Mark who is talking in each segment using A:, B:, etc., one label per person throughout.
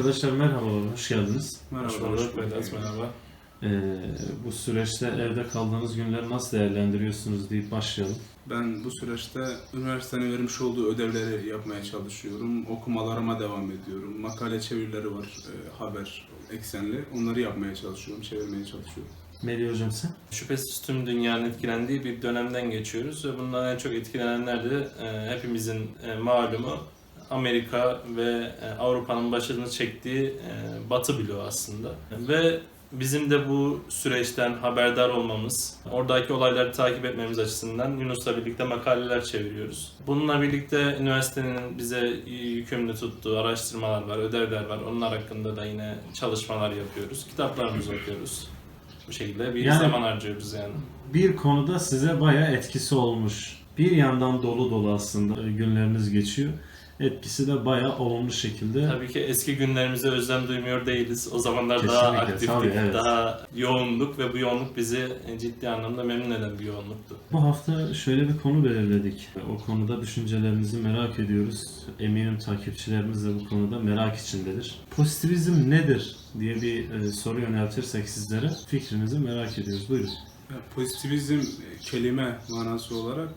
A: Arkadaşlar merhabalar, hoş geldiniz.
B: Merhaba,
C: Hoş bulduk Vedat, merhaba.
A: Ee, bu süreçte evde kaldığınız günleri nasıl değerlendiriyorsunuz deyip başlayalım.
B: Ben bu süreçte üniversitenin vermiş olduğu ödevleri yapmaya çalışıyorum. Okumalarıma devam ediyorum. Makale çevirileri var, e, haber eksenli. Onları yapmaya çalışıyorum, çevirmeye çalışıyorum.
A: Melih Hocam sen?
C: Şüphesiz tüm dünyanın etkilendiği bir dönemden geçiyoruz ve bundan en çok etkilenenler de e, hepimizin e, malumu Amerika ve e, Avrupa'nın başını çektiği e, Batı bloğu aslında. Ve bizim de bu süreçten haberdar olmamız, oradaki olayları takip etmemiz açısından Yunus'la birlikte makaleler çeviriyoruz. Bununla birlikte üniversitenin bize yükümlü tuttuğu araştırmalar var, ödevler var. Onlar hakkında da yine çalışmalar yapıyoruz. Kitaplarımızı okuyoruz. Bu şekilde bir
A: Yani-
C: zaman harcıyoruz yani.
A: Bir konuda size bayağı etkisi olmuş. Bir yandan dolu dolu aslında e, günleriniz geçiyor. Etkisi de bayağı olumlu şekilde.
C: Tabii ki eski günlerimize özlem duymuyor değiliz. O zamanlar daha
A: Kesinlikle,
C: aktiftik,
A: tabii, evet.
C: daha yoğunduk ve bu yoğunluk bizi ciddi anlamda memnun eden bir yoğunluktu.
A: Bu hafta şöyle bir konu belirledik. O konuda düşüncelerinizi merak ediyoruz. Eminim takipçilerimiz de bu konuda merak içindedir. Pozitivizm nedir diye bir e, soru yöneltirsek sizlere fikrinizi merak ediyoruz. Buyurun.
B: Ya, pozitivizm kelime manası olarak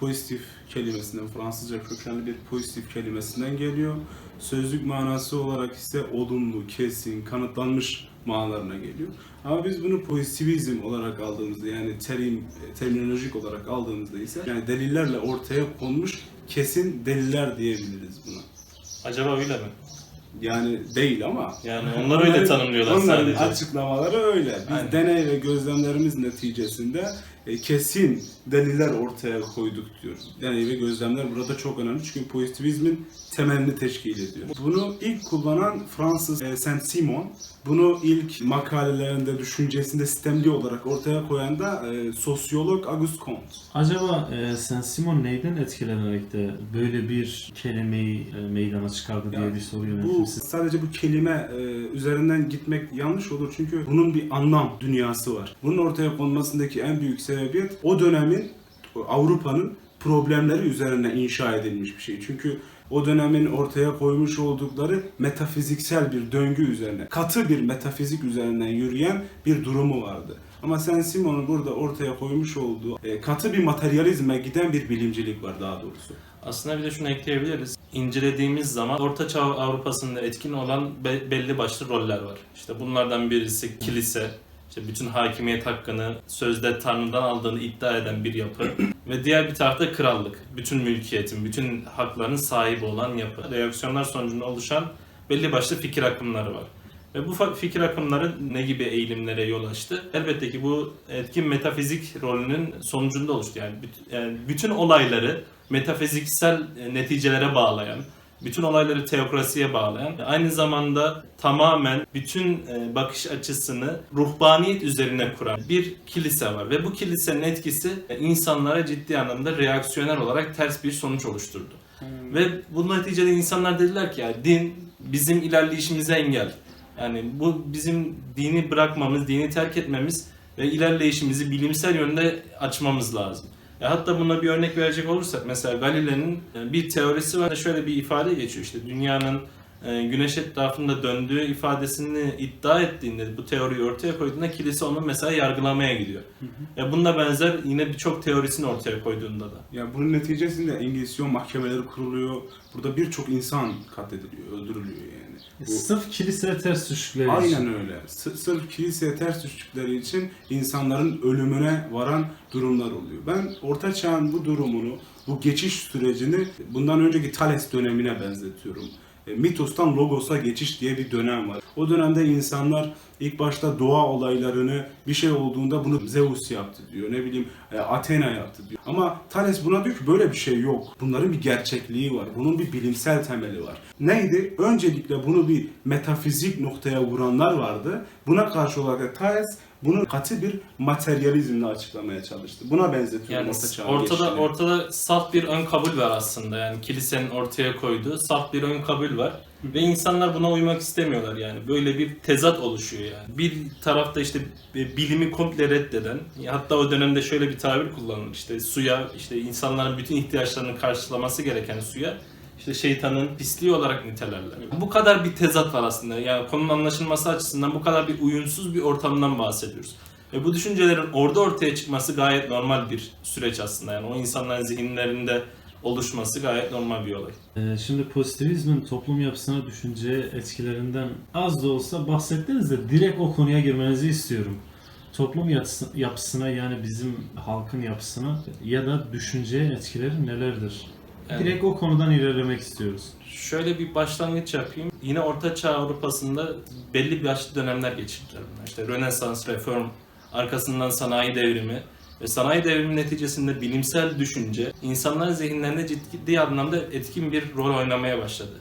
B: pozitif kelimesinden, Fransızca kökenli bir pozitif kelimesinden geliyor. Sözlük manası olarak ise olumlu, kesin, kanıtlanmış manalarına geliyor. Ama biz bunu pozitivizm olarak aldığımızda yani terim, terminolojik olarak aldığımızda ise yani delillerle ortaya konmuş kesin deliller diyebiliriz buna.
C: Acaba öyle mi?
B: Yani değil ama
C: Yani onlar öyle tanımlıyorlar
B: onların
C: sadece.
B: açıklamaları öyle. Biz
C: Aynen.
B: deney ve gözlemlerimiz neticesinde kesin deliller ortaya koyduk diyoruz. Deney ve gözlemler burada çok önemli çünkü pozitivizmin temelini teşkil ediyor. Bunu ilk kullanan Fransız e, Saint-Simon. Bunu ilk makalelerinde, düşüncesinde sistemli olarak ortaya koyan da e, sosyolog Auguste Comte.
A: Acaba e, Saint-Simon neyden etkilenerek de böyle bir kelimeyi e, meydana çıkardı diye
B: Ya,
A: bir soru size.
B: sadece bu kelime e, üzerinden gitmek yanlış olur çünkü bunun bir anlam dünyası var. Bunun ortaya konmasındaki en büyük sebebiyet o dönemin Avrupa'nın problemleri üzerine inşa edilmiş bir şey. Çünkü o dönemin ortaya koymuş oldukları metafiziksel bir döngü üzerine, katı bir metafizik üzerinden yürüyen bir durumu vardı. Ama Saint Simon'un burada ortaya koymuş olduğu e, katı bir materyalizme giden bir bilimcilik var daha doğrusu.
C: Aslında bir de şunu ekleyebiliriz. İncelediğimiz zaman Orta Çağ Avrupa'sında etkin olan be- belli başlı roller var. İşte bunlardan birisi kilise, işte bütün hakimiyet hakkını sözde Tanrı'dan aldığını iddia eden bir yapı ve diğer bir tarafta krallık. Bütün mülkiyetin, bütün hakların sahibi olan yapı. Reaksiyonlar sonucunda oluşan belli başlı fikir akımları var. Ve bu fikir akımları ne gibi eğilimlere yol açtı? Elbette ki bu etkin metafizik rolünün sonucunda oluştu. Yani bütün olayları metafiziksel e, neticelere bağlayan, bütün olayları teokrasiye bağlayan, aynı zamanda tamamen bütün e, bakış açısını ruhbaniyet üzerine kuran bir kilise var. Ve bu kilisenin etkisi e, insanlara ciddi anlamda reaksiyoner olarak ters bir sonuç oluşturdu. Ve bu neticede insanlar dediler ki ya din bizim ilerleyişimize engel. Yani bu bizim dini bırakmamız, dini terk etmemiz ve ilerleyişimizi bilimsel yönde açmamız lazım. E hatta buna bir örnek verecek olursak mesela Galile'nin e, bir teorisi var. Şöyle bir ifade geçiyor işte dünyanın e, güneş etrafında döndüğü ifadesini iddia ettiğinde bu teoriyi ortaya koyduğunda kilise onu mesela yargılamaya gidiyor. Ya bununla benzer yine birçok teorisini ortaya koyduğunda da.
B: Ya bunun neticesinde Engizisyon mahkemeleri kuruluyor. Burada birçok insan katlediliyor, öldürülüyor yani. Bu,
A: Sırf kiliseye ters düştükleri için.
B: aynen öyle. S- sırf kiliseye ters düştükleri için insanların ölümüne varan durumlar oluyor. Ben Orta Çağ'ın bu durumunu, bu geçiş sürecini bundan önceki Thales dönemine benzetiyorum. E, Mitos'tan Logos'a geçiş diye bir dönem var. O dönemde insanlar ilk başta doğa olaylarını bir şey olduğunda bunu Zeus yaptı diyor. Ne bileyim e, Athena yaptı diyor. Ama Thales buna diyor ki böyle bir şey yok. Bunların bir gerçekliği var. Bunun bir bilimsel temeli var. Neydi? Öncelikle bunu bir metafizik noktaya vuranlar vardı. Buna karşı olarak Thales bunu katı bir materyalizmle açıklamaya çalıştı. Buna benzetiyorum
C: Yani
B: Orta Çağ'ın
C: ortada
B: geçişini.
C: ortada salt bir ön kabul var aslında. Yani kilisenin ortaya koyduğu salt bir ön kabul var. Ve insanlar buna uymak istemiyorlar yani. Böyle bir tezat oluşuyor yani. Bir tarafta işte bilimi komple reddeden, hatta o dönemde şöyle bir tabir kullanılır. işte suya, işte insanların bütün ihtiyaçlarını karşılaması gereken suya işte şeytanın pisliği olarak nitelerler. Bu kadar bir tezat var aslında. Yani konunun anlaşılması açısından bu kadar bir uyumsuz bir ortamdan bahsediyoruz. Ve bu düşüncelerin orada ortaya çıkması gayet normal bir süreç aslında. Yani o insanların zihinlerinde oluşması gayet normal bir olay.
A: Ee, Şimdi pozitivizmin toplum yapısına, düşünceye etkilerinden az da olsa bahsettiniz de direkt o konuya girmenizi istiyorum. Toplum yapısı- yapısına yani bizim halkın yapısına ya da düşünceye etkileri nelerdir?
C: Yani-
A: Direkt o konudan ilerlemek istiyoruz.
C: Şöyle bir başlangıç yapayım. Yine Orta Çağ Avrupa'sında belli başlı dönemler geçirdiler bunlar. İşte Rönesans, Reform, arkasından sanayi devrimi ve sanayi devrimi neticesinde bilimsel düşünce insanların zihinlerinde ciddi anlamda etkin bir rol oynamaya başladı.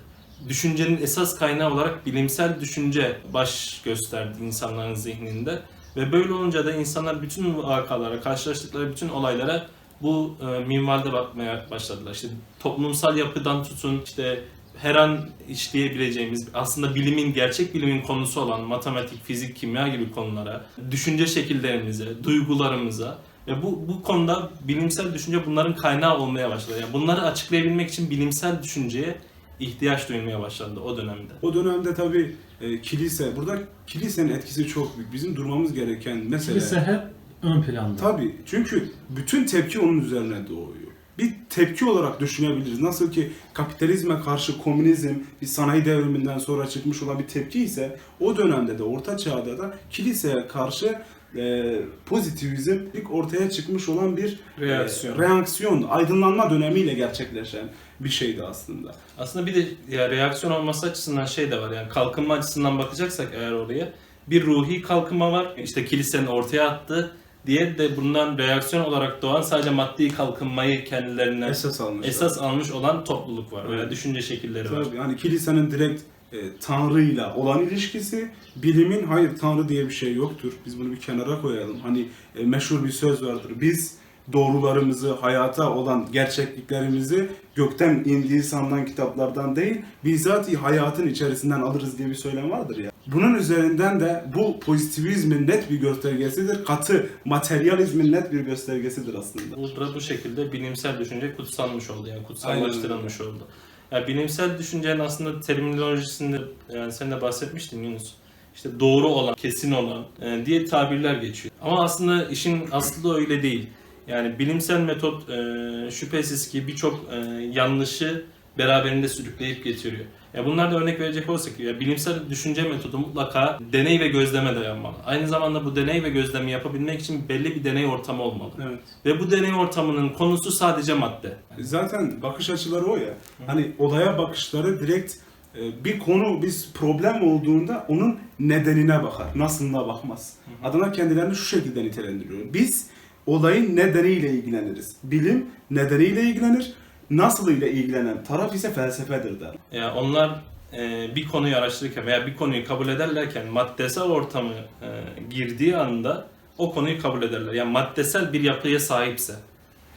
C: Düşüncenin esas kaynağı olarak bilimsel düşünce baş gösterdi insanların zihninde ve böyle olunca da insanlar bütün vakalara, karşılaştıkları bütün olaylara bu e, minvalde bakmaya başladılar. İşte toplumsal yapıdan tutun, işte her an işleyebileceğimiz aslında bilimin, gerçek bilimin konusu olan matematik, fizik, kimya gibi konulara, düşünce şekillerimize, duygularımıza ve bu, bu konuda bilimsel düşünce bunların kaynağı olmaya başladı. Yani bunları açıklayabilmek için bilimsel düşünceye ihtiyaç duymaya başlandı o dönemde.
B: O dönemde tabii e, kilise, burada kilisenin etkisi çok büyük. Bizim durmamız gereken mesele...
A: Kilise hep ön planda.
B: Tabii çünkü bütün tepki onun üzerine doğuyor. Bir tepki olarak düşünebiliriz. Nasıl ki kapitalizme karşı komünizm bir sanayi devriminden sonra çıkmış olan bir tepki ise o dönemde de orta çağda da kiliseye karşı e, pozitivizm ilk ortaya çıkmış olan bir
C: Reaksiyon.
B: e, reaksiyon, aydınlanma dönemiyle gerçekleşen bir şeydi aslında.
C: Aslında bir de ya reaksiyon olması açısından şey de var yani kalkınma açısından bakacaksak eğer oraya bir ruhi kalkınma var. İşte kilisenin ortaya attığı diğer de bundan reaksiyon olarak doğan sadece maddi kalkınmayı kendilerine
B: Esas almışlar.
C: esas almış olan topluluk var. Veya
B: Evet.
C: düşünce şekilleri var.
B: Tabii yani kilisenin direkt e, Tanrı'yla olan ilişkisi, bilimin hayır Tanrı diye bir şey yoktur. Biz bunu bir kenara koyalım. Hani e, meşhur bir söz vardır. Biz doğrularımızı, hayata olan gerçekliklerimizi gökten indiği sanılan kitaplardan değil, bizzat hayatın içerisinden alırız diye bir söylem vardır ya. Bunun üzerinden de bu pozitivizmin net bir göstergesidir. Katı materyalizmin net bir göstergesidir aslında.
C: Burada bu şekilde bilimsel düşünce kutsanmış oldu yani kutsallaştırılmış oldu. Yani bilimsel düşüncenin aslında terminolojisinde yani sen de bahsetmiştin Yunus. İşte doğru olan, kesin olan e, diye tabirler geçiyor. Ama aslında işin aslı öyle değil. Yani bilimsel metot e, şüphesiz ki birçok e, yanlışı beraberinde sürükleyip getiriyor. Ya bunlar da örnek verecek olursak ya bilimsel düşünce metodu mutlaka deney ve gözleme dayanmalı. Aynı zamanda bu deney ve gözlemi yapabilmek için belli bir deney ortamı olmalı.
B: Evet.
C: Ve bu deney ortamının konusu sadece madde.
B: Zaten bakış açıları o ya. Hani olaya bakışları direkt e, bir konu, bir problem olduğunda onun nedenine bakar. Nasılına bakmaz. Adına kendilerini şu şekilde nitelendiriyor. Biz olayın nedeniyle ilgileniriz. Bilim nedeniyle ilgilenir. Nasıl ile ilgilenen taraf ise felsefedir der.
C: Yani onlar e, bir konuyu araştırırken veya bir konuyu kabul ederlerken maddesel ortamı e, girdiği anda o konuyu kabul ederler. Yani maddesel bir yapıya sahipse,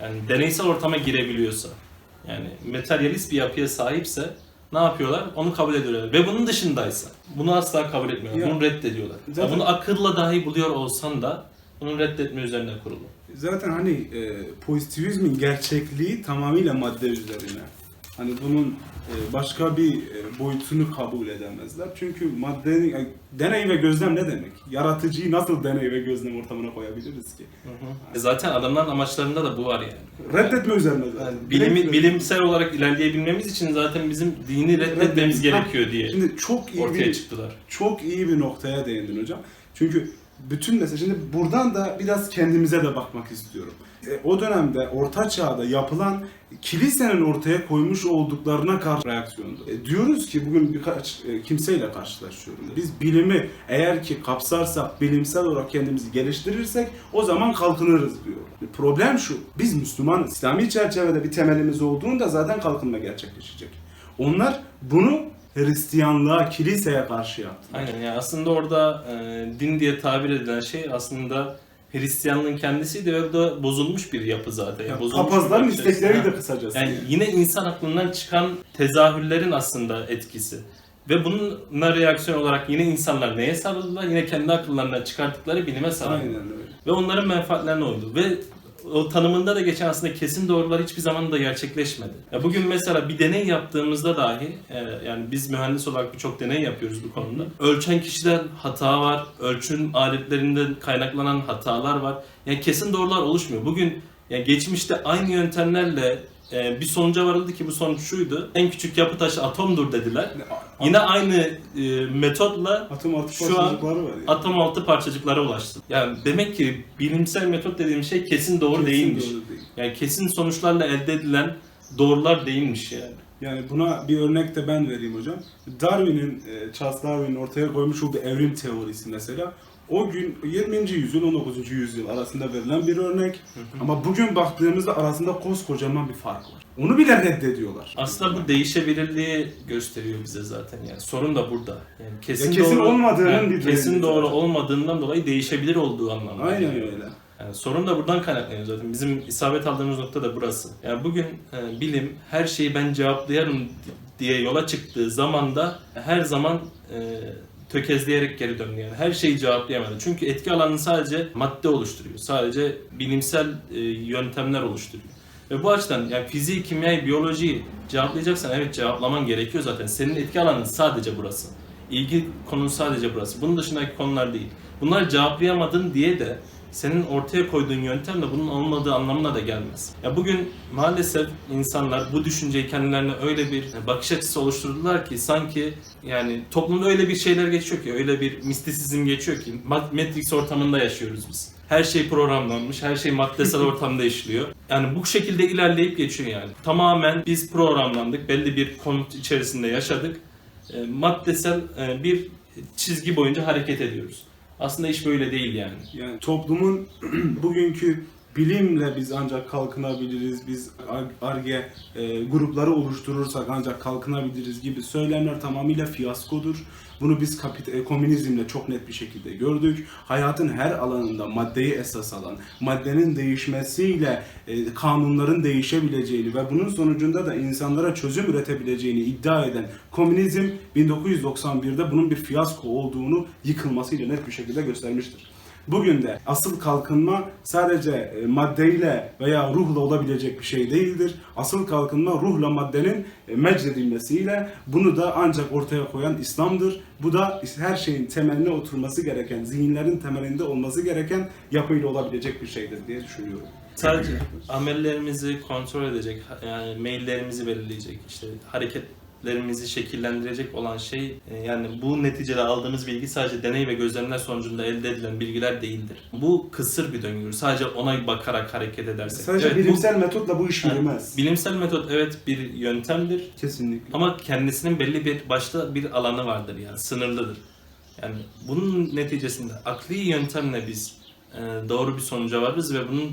C: yani deneysel ortama girebiliyorsa, yani materyalist bir yapıya sahipse ne yapıyorlar? Onu kabul ediyorlar. Ve bunun dışındaysa bunu asla kabul etmiyorlar.
B: Ya,
C: bunu reddediyorlar.
B: Zaten-
C: bunu akılla dahi buluyor olsan da bunun reddetme üzerine kurulu.
B: Zaten hani e, pozitivizmin gerçekliği tamamıyla madde üzerine. Hani bunun e, başka bir e, boyutunu kabul edemezler. Çünkü maddenin yani deney ve gözlem ne demek? Yaratıcıyı nasıl deney ve gözlem ortamına koyabiliriz ki?
C: E Zaten adamların amaçlarında da bu var yani.
B: Reddetme üzerine zaten.
C: Yani bilimi,
B: Direkt-
C: bilimsel olarak ilerleyebilmemiz için zaten bizim dini reddetmemiz
B: Ha,
C: gerekiyor diye
B: Şimdi çok iyi
C: ortaya
B: bir
C: çıktılar.
B: çok iyi bir noktaya değindin hocam. Çünkü bütün mesela şimdi buradan da biraz kendimize de bakmak istiyorum. E, o dönemde Orta Çağ'da yapılan kilisenin ortaya koymuş olduklarına karşı reaksiyondu. E, diyoruz ki bugün birkaç e, kimseyle karşılaşıyorum. Biz bilimi eğer ki kapsarsak, bilimsel olarak kendimizi geliştirirsek o zaman kalkınırız diyor. E, Problem şu, biz Müslümanız. İslami çerçevede bir temelimiz olduğunda zaten kalkınma gerçekleşecek. Onlar bunu Hristiyanlığa, kiliseye karşı yaptılar.
C: Aynen yani aslında orada e, din diye tabir edilen şey aslında Hristiyanlığın kendisiydi ve o da bozulmuş bir yapı zaten. Yani bozulmuş
B: Papazların istekleri de kısacası.
C: Yani yine insan aklından çıkan tezahürlerin aslında etkisi. Ve bununla reaksiyon olarak yine insanlar neye sarıldılar? Yine kendi akıllarından çıkarttıkları bilime sarıldılar.
B: Aynen öyle.
C: Ve onların menfaatlerine uydu. Ve o tanımında da geçen aslında kesin doğrular hiçbir zaman da gerçekleşmedi. Ya bugün mesela bir deney yaptığımızda dahi e, yani biz mühendis olarak birçok deney yapıyoruz bu konuda. Ölçen kişiden hata var, ölçüm aletlerinden kaynaklanan hatalar var. Yani kesin doğrular oluşmuyor. Bugün yani geçmişte aynı yöntemlerle e, bir sonuca varıldı ki bu sonuç şuydu. En küçük yapı taşı atomdur dediler. Yine aynı e, metotla
B: Atom altı
C: Şu an
B: parçacıkları var ya.
C: atom altı parçacıklara ulaştı. Yani demek ki bilimsel metot dediğim şey kesin doğru
B: Kesin
C: değilmiş.
B: doğru değil.
C: Yani kesin sonuçlarla elde edilen doğrular değilmiş yani.
B: Yani buna bir örnek de ben vereyim hocam. Darwin'in, e, Charles Darwin'in ortaya koymuş olduğu evrim teorisi mesela. O gün 20. yüzyıl 19. yüzyıl arasında verilen bir örnek. Ama bugün baktığımızda arasında koskocaman bir fark var. Onu bile reddediyorlar.
C: Aslında bu değişebilirliği gösteriyor bize zaten yani. Sorun da burada. Yani kesin,
B: Ya kesin
C: doğru,
B: olmadığının
C: yani
B: bir
C: kesin doğru
B: zaten.
C: olmadığından dolayı değişebilir olduğu anlamında.
B: Aynen
C: geliyor.
B: öyle.
C: Yani sorun da buradan kaynaklanıyor zaten. Bizim isabet aldığımız nokta da burası. Yani bugün e, bilim her şeyi ben cevaplayarım diye yola çıktığı zaman da her zaman e, tökezleyerek geri döndü yani. Her şeyi cevaplayamadı. Çünkü etki alanını sadece madde oluşturuyor. Sadece bilimsel e, yöntemler oluşturuyor. Ve bu açıdan yani fiziği, kimyayı, biyolojiyi cevaplayacaksan evet cevaplaman gerekiyor zaten. Senin etki alanın sadece burası. İlgi konun sadece burası. Bunun dışındaki konular değil. Bunları cevaplayamadın diye de senin ortaya koyduğun yöntemle bunun olmadığı anlamına da gelmez. Ya bugün maalesef insanlar bu düşünceyi kendilerine öyle bir bakış açısı oluşturdular ki sanki yani toplumda öyle bir şeyler geçiyor ki, öyle bir mistisizm geçiyor ki Matrix ortamında yaşıyoruz biz. Her şey programlanmış, her şey maddesel ortamda işliyor. Yani bu şekilde ilerleyip geçiyor yani. Tamamen biz programlandık, belli bir konut içerisinde yaşadık. E, maddesel e, bir çizgi boyunca hareket ediyoruz. Aslında iş böyle değil yani.
B: Yani toplumun bugünkü bilimle biz ancak kalkınabiliriz, biz ARGE e, grupları oluşturursak ancak kalkınabiliriz gibi söylemler tamamıyla fiyaskodur. Bunu biz kapit komünizmle çok net bir şekilde gördük. Hayatın her alanında maddeyi esas alan, maddenin değişmesiyle e, kanunların değişebileceğini ve bunun sonucunda da insanlara çözüm üretebileceğini iddia eden komünizm 1991'de bunun bir fiyasko olduğunu yıkılmasıyla net bir şekilde göstermiştir. Bugün de asıl kalkınma sadece e, maddeyle veya ruhla olabilecek bir şey değildir. Asıl kalkınma ruhla maddenin e, mecredilmesiyle bunu da ancak ortaya koyan İslam'dır. Bu da her şeyin temeline oturması gereken, zihinlerin temelinde olması gereken yapıyla olabilecek bir şeydir diye düşünüyorum.
C: Sadece amellerimizi kontrol edecek, yani maillerimizi belirleyecek, işte hareketlerimizi şekillendirecek olan şey e, yani bu neticede aldığımız bilgi sadece deney ve gözlemler sonucunda elde edilen bilgiler değildir. Bu kısır bir döngü. Sadece ona bakarak hareket edersek.
B: Sadece
C: Evet, bu-
B: bilimsel metotla bu iş
C: Yani
B: yürümez.
C: bilimsel metot evet bir yöntemdir
B: Kesinlikle.
C: ama kendisinin belli bir başta bir alanı vardır yani sınırlıdır. Yani bunun neticesinde akli yöntemle biz e, doğru bir sonuca varırız ve bunun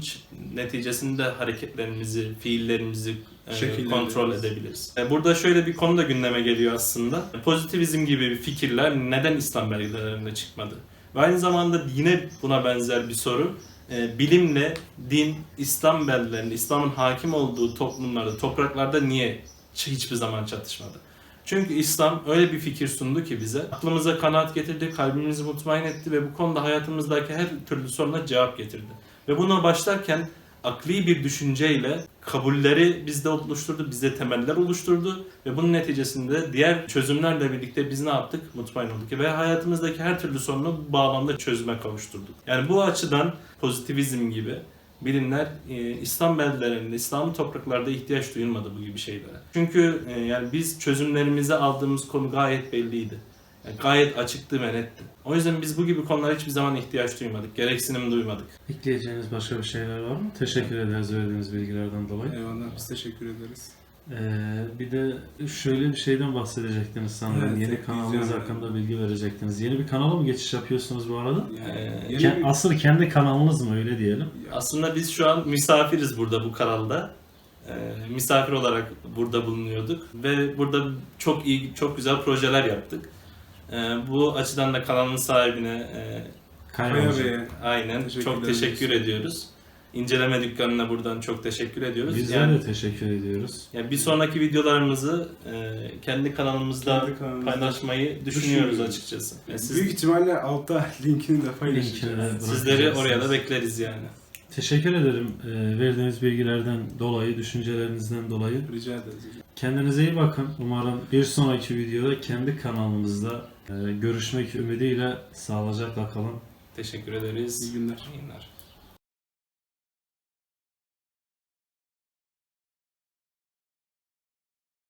C: neticesinde hareketlerimizi, fiillerimizi e,
B: Şekillendiririz.
C: kontrol edebiliriz. E, Burada şöyle bir konu da gündeme geliyor aslında. Pozitivizm gibi fikirler neden İslam belgelerinde çıkmadı? Ve aynı zamanda yine buna benzer bir soru. E, bilimle din, İslam belgelerinde, İslam'ın hakim olduğu toplumlarda, topraklarda niye hiçbir zaman çatışmadı? Çünkü İslam öyle bir fikir sundu ki bize, aklımıza kanaat getirdi, kalbimizi mutmain etti ve bu konuda hayatımızdaki her türlü soruna cevap getirdi. Ve buna başlarken akli bir düşünceyle kabulleri bizde oluşturdu, bizde temeller oluşturdu ve bunun neticesinde diğer çözümlerle birlikte biz ne yaptık? Mutmain olduk ve hayatımızdaki her türlü sorunu bu bağlamda çözüme kavuşturduk. Yani bu açıdan pozitivizm gibi bilimler e, İslam beldelerinde, İslam topraklarda ihtiyaç duyulmadı bu gibi şeylere. Çünkü e, yani biz çözümlerimize aldığımız konu gayet belliydi. Yani gayet açıktı ve netti. O yüzden biz bu gibi konulara hiçbir zaman ihtiyaç duymadık, gereksinim duymadık.
A: Ekleyeceğiniz başka bir şeyler var mı? Teşekkür ederiz verdiğiniz bilgilerden dolayı.
B: Eyvallah biz teşekkür ederiz.
A: Ee, bir de şöyle bir şeyden bahsedecektiniz sanırım.
B: Evet,
A: Yeni kanalınız hakkında bilgi verecektiniz. Yeni bir kanala mı geçiş yapıyorsunuz bu arada?
B: Yani
C: Ee,
B: yeni
A: Ke-
B: bir-
A: Asıl kendi kanalınız mı öyle diyelim?
C: Aslında biz şu an misafiriz burada bu kanalda. Ee, misafir olarak burada bulunuyorduk ve burada çok iyi, çok güzel projeler yaptık. Ee, bu açıdan da kanalın sahibine e,
A: Kaya.
B: Bey'e
C: aynen
B: Teşekkür
C: çok
B: ederiz.
C: teşekkür ediyoruz. İnceleme dükkanına buradan çok teşekkür ediyoruz.
A: Bizler
C: yani,
A: de teşekkür ediyoruz.
C: yani bir sonraki videolarımızı e, kendi kanalımızda
B: Kendi kanalımızda
C: paylaşmayı düşünüyoruz
B: düşünüyoruz.
C: açıkçası. Yani siz,
B: Büyük ihtimalle altta linkini de paylaşacağız.
C: Sizleri oraya da bekleriz yani.
A: Teşekkür ederim e, verdiğiniz bilgilerden dolayı, düşüncelerinizden dolayı.
B: Rica ederiz.
A: Kendinize iyi bakın. Umarım bir sonraki videoda kendi kanalımızda e, görüşmek ümidiyle sağlıcakla kalın.
C: Teşekkür ederiz.
B: İyi günler.
C: İyi günler.